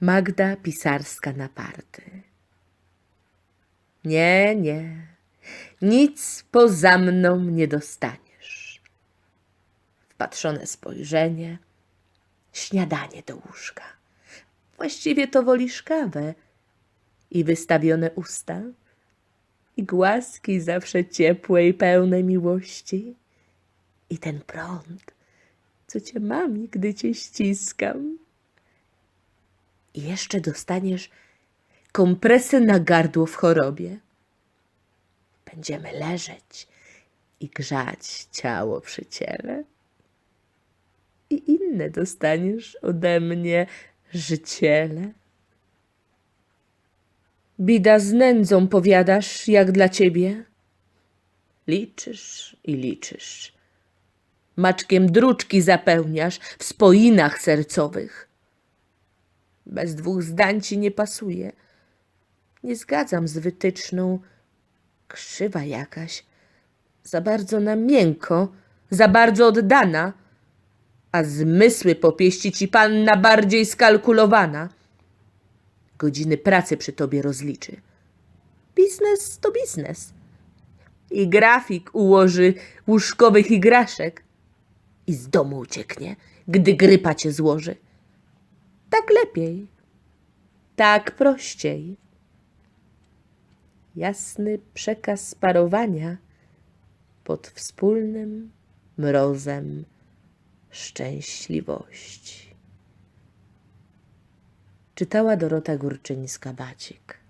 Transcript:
Magda Pisarska na party. Nie, nie, nic poza mną nie dostaniesz. Wpatrzone spojrzenie, śniadanie do łóżka. Właściwie to wolisz kawę i wystawione usta, i zawsze ciepłe i pełne miłości, i ten prąd, co cię mami, gdy cię ściskam. I jeszcze dostaniesz kompresy na gardło w chorobie. Będziemy leżeć i grzać ciało przy ciele. I inne dostaniesz ode mnie życiele. Bida z nędzą powiadasz, jak dla ciebie. Liczysz i liczysz. Maczkiem druczki zapełniasz w spoinach sercowych. Bez dwóch zdań ci nie pasuje. Nie zgadzam z wytyczną. Krzywa jakaś. Za bardzo na miękko, za bardzo oddana. A zmysły popieści ci panna bardziej skalkulowana. Godziny pracy przy tobie rozliczy. Biznes to biznes. I grafik ułoży łóżkowych igraszek. I z domu ucieknie, gdy grypa cię złoży. Tak lepiej, tak prościej. Jasny przekaz sparowania pod wspólnym mrozem szczęśliwości. Czytała Dorota Górczyńska-Bacik.